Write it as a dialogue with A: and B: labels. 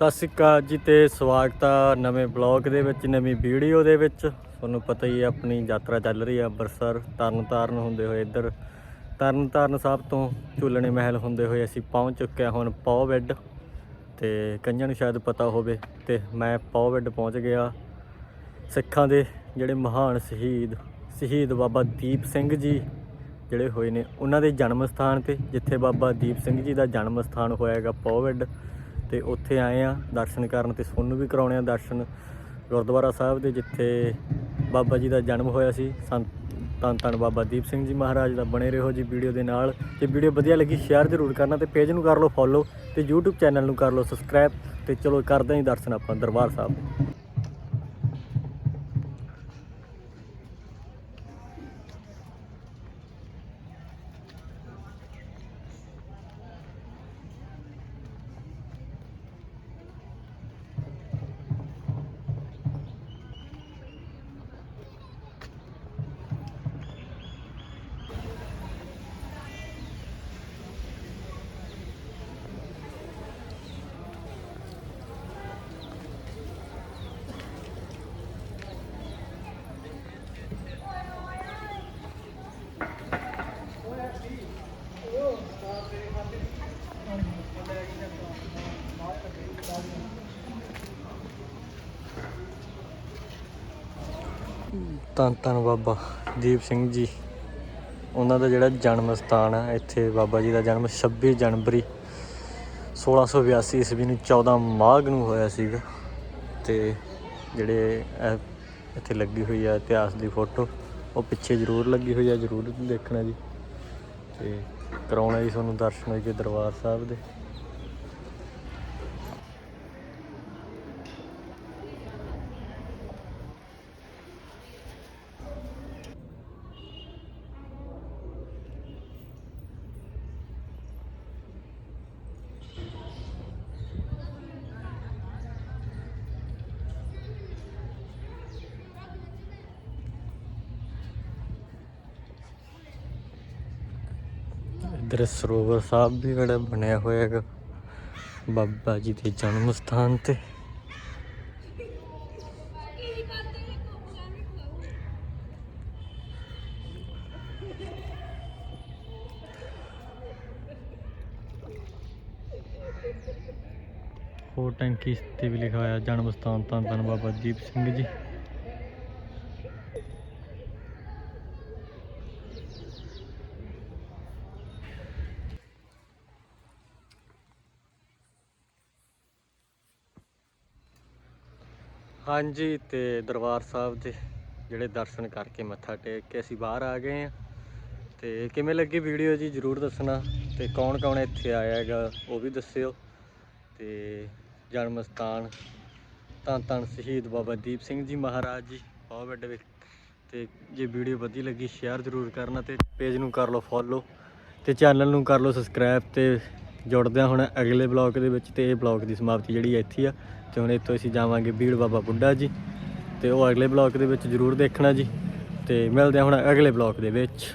A: ਸਤਿ ਸ਼੍ਰੀ ਅਕਾਲ ਜੀ ਤੇ ਸਵਾਗਤ ਆ ਨਵੇਂ ਬਲੌਗ ਦੇ ਵਿੱਚ, ਨਵੀਂ ਵੀਡੀਓ ਦੇ ਵਿੱਚ। ਤੁਹਾਨੂੰ ਪਤਾ ਹੀ ਹੈ ਆਪਣੀ ਯਾਤਰਾ ਚੱਲ ਰਹੀ ਹੈ ਅੰਮ੍ਰਿਤਸਰ, ਤਰਨਤਾਰਨ ਹੁੰਦੇ ਹੋਏ ਇੱਧਰ। ਤਰਨਤਾਰਨ ਸਾਹਿਬ ਤੋਂ ਝੂਲਣੇ ਮਹਿਲ ਹੁੰਦੇ ਹੋਏ ਅਸੀਂ ਪਹੁੰਚ ਚੁੱਕੇ ਹਾਂ ਹੁਣ ਪੌ ਬੈੱਡ ਤੇ ਕਈਆਂ ਨੂੰ ਸ਼ਾਇਦ ਪਤਾ ਹੋਵੇ ਤੇ ਮੈਂ ਪੌ ਬੈੱਡ ਪਹੁੰਚ ਗਿਆ। ਸਿੱਖਾਂ ਦੇ ਜਿਹੜੇ ਮਹਾਨ ਸ਼ਹੀਦ ਸ਼ਹੀਦ ਬਾਬਾ ਦੀਪ ਸਿੰਘ ਜੀ ਜਿਹੜੇ ਹੋਏ ਨੇ, ਉਹਨਾਂ ਦੇ ਜਨਮ ਸਥਾਨ ਤੇ, ਜਿੱਥੇ ਬਾਬਾ ਦੀਪ ਸਿੰਘ ਜੀ ਦਾ ਜਨਮ ਸਥਾਨ ਹੋਇਆ ਹੈਗਾ ਪੌਵਿੱਡ ਤੇ ਉੱਥੇ ਆਏ ਆ ਦਰਸ਼ਨ ਕਰਨ ਤੇ ਤੁਹਾਨੂੰ ਵੀ ਕਰਾਉਣੇ ਆ ਦਰਸ਼ਨ ਗੁਰਦੁਆਰਾ ਸਾਹਿਬ ਦੇ, ਜਿੱਥੇ ਬਾਬਾ ਜੀ ਦਾ ਜਨਮ ਹੋਇਆ ਸੀ। ਸੰਤ, ਧੰਨ ਧੰਨ ਬਾਬਾ ਦੀਪ ਸਿੰਘ ਜੀ ਮਹਾਰਾਜ ਦਾ ਬਣੇ ਰਹੋ ਜੀ ਵੀਡੀਓ ਦੇ ਨਾਲ। ਜੇ ਵੀਡੀਓ ਵਧੀਆ ਲੱਗੀ, ਸ਼ੇਅਰ ਜ਼ਰੂਰ ਕਰਨਾ ਤੇ ਪੇਜ ਨੂੰ ਕਰ ਲਓ ਫੋਲੋ ਤੇ YouTube ਚੈਨਲ ਨੂੰ ਕਰ ਲਓ ਸਬਸਕ੍ਰਾਈਬ ਤੇ ਚਲੋ ਕਰਦੇ ਹਾਂ ਜੀ ਦਰਸ਼ਨ ਆਪਾਂ ਦਰਬਾਰ ਸਾਹਿਬ। ਦੇ ਧੰਨ ਧੰਨ ਬਾਬਾ ਦੀਪ ਸਿੰਘ ਜੀ। ਉਹਨਾਂ ਦਾ ਜਿਹੜਾ ਜਨਮ ਸਥਾਨ ਹੈ ਇੱਥੇ ਬਾਬਾ ਜੀ ਦਾ ਜਨਮ 26 ਜਨਵਰੀ 1682 ਈਸਵੀ ਨੂੰ 14 ਮਾਘ ਨੂੰ ਹੋਇਆ ਸੀਗਾ। ਤੇ ਜਿਹੜੇ ਇੱਥੇ ਲੱਗੀ ਹੋਈ ਹੈ ਇਤਿਹਾਸ ਦੀ ਫੋਟੋ, ਉਹ ਪਿੱਛੇ ਜ਼ਰੂਰ ਲੱਗੀ ਹੋਈ ਹੈ ਜ਼ਰੂਰ ਦੇਖਣਾ ਜੀ। ਤੇ ਕਰਾਉਣਾ ਜੀ ਤੁਹਾਨੂੰ ਦਰਸ਼ਨ ਹੋਈ ਦਰਬਾਰ ਸਾਹਿਬ ਦੇ। ਇੱਧਰ ਸਰੋਵਰ ਸਾਹਿਬ ਵੀ ਬੜਾ ਬਣਿਆ ਹੋਇਆ ਹੈਗਾ। ਬਾਬਾ ਜੀ ਦੇ ਜਨਮ ਸਥਾਨ ਤੇ। ਹੋਰ ਟੈਂਕੀ ਤੇ ਵੀ ਲਿਖਾਇਆ ਜਨਮ ਸਥਾਨ ਤਾਂ ਧੰਨ ਬਾਬਾ ਦੀਪ ਸਿੰਘ ਜੀ। ਹਾਂਜੀ ਤੇ ਦਰਬਾਰ ਸਾਹਿਬ ਦੇ ਜਿਹੜੇ ਦਰਸ਼ਨ ਕਰਕੇ ਮੱਥਾ ਟੇਕ ਕੇ ਅਸੀਂ ਬਾਹਰ ਆ ਗਏ ਆ ਤੇ ਕਿਵੇਂ ਲੱਗੀ ਵੀਡੀਓ ਜੀ? ਜਰੂਰ ਦੱਸਣਾ। ਤੇ ਕੌਣ ਕੌਣ ਇੱਥੇ ਆਇਆ ਹੈਗਾ, ਉਹ ਵੀ ਦੱਸਿਓ। ਤੇ ਜਨਮ ਸਥਾਨ ਧੰਨ ਧੰਨ ਸ਼ਹੀਦ ਬਾਬਾ ਦੀਪ ਸਿੰਘ ਜੀ ਮਹਾਰਾਜ ਜੀ। ਬਹੁਤ ਵੱਡੇ ਵਿਅਕ- ਤੇ ਜੇ ਵੀਡੀਓ ਵਧੀਆ ਲੱਗੀ, ਸ਼ੇਅਰ ਜ਼ਰੂਰ ਕਰਨਾ ਤੇ ਪੇਜ ਨੂੰ ਕਰ ਲਓ ਫੋਲੋ ਤੇ ਚੈਨਲ ਨੂੰ ਕਰ ਲਓ ਸਬਸਕ੍ਰਾਈਬ ਤੇ ਜੁੜਦੇ ਹਾਂ ਹੁਣ ਅਗਲੇ ਬਲੌਗ ਦੇ ਵਿੱਚ ਤੇ ਇਹ ਬਲੌਗ ਦੀ ਸਮਾਪਤੀ ਜਿਹੜੀ ਇੱਥੇ ਆ। ਤੇ ਹੁਣ ਇੱਥੋਂ ਅਸੀਂ ਜਾਵਾਂਗੇ ਬੀੜ ਬਾਬਾ ਬੁੱਢਾ ਜੀ। ਤੇ ਉਹ ਅਗਲੇ ਬਲੌਗ ਦੇ ਵਿੱਚ ਜ਼ਰੂਰ ਦੇਖਣਾ ਜੀ। ਤੇ ਮਿਲਦੇ ਹਾਂ ਹੁਣ ਅਗਲੇ ਬਲੌਗ ਦੇ ਵਿੱਚ।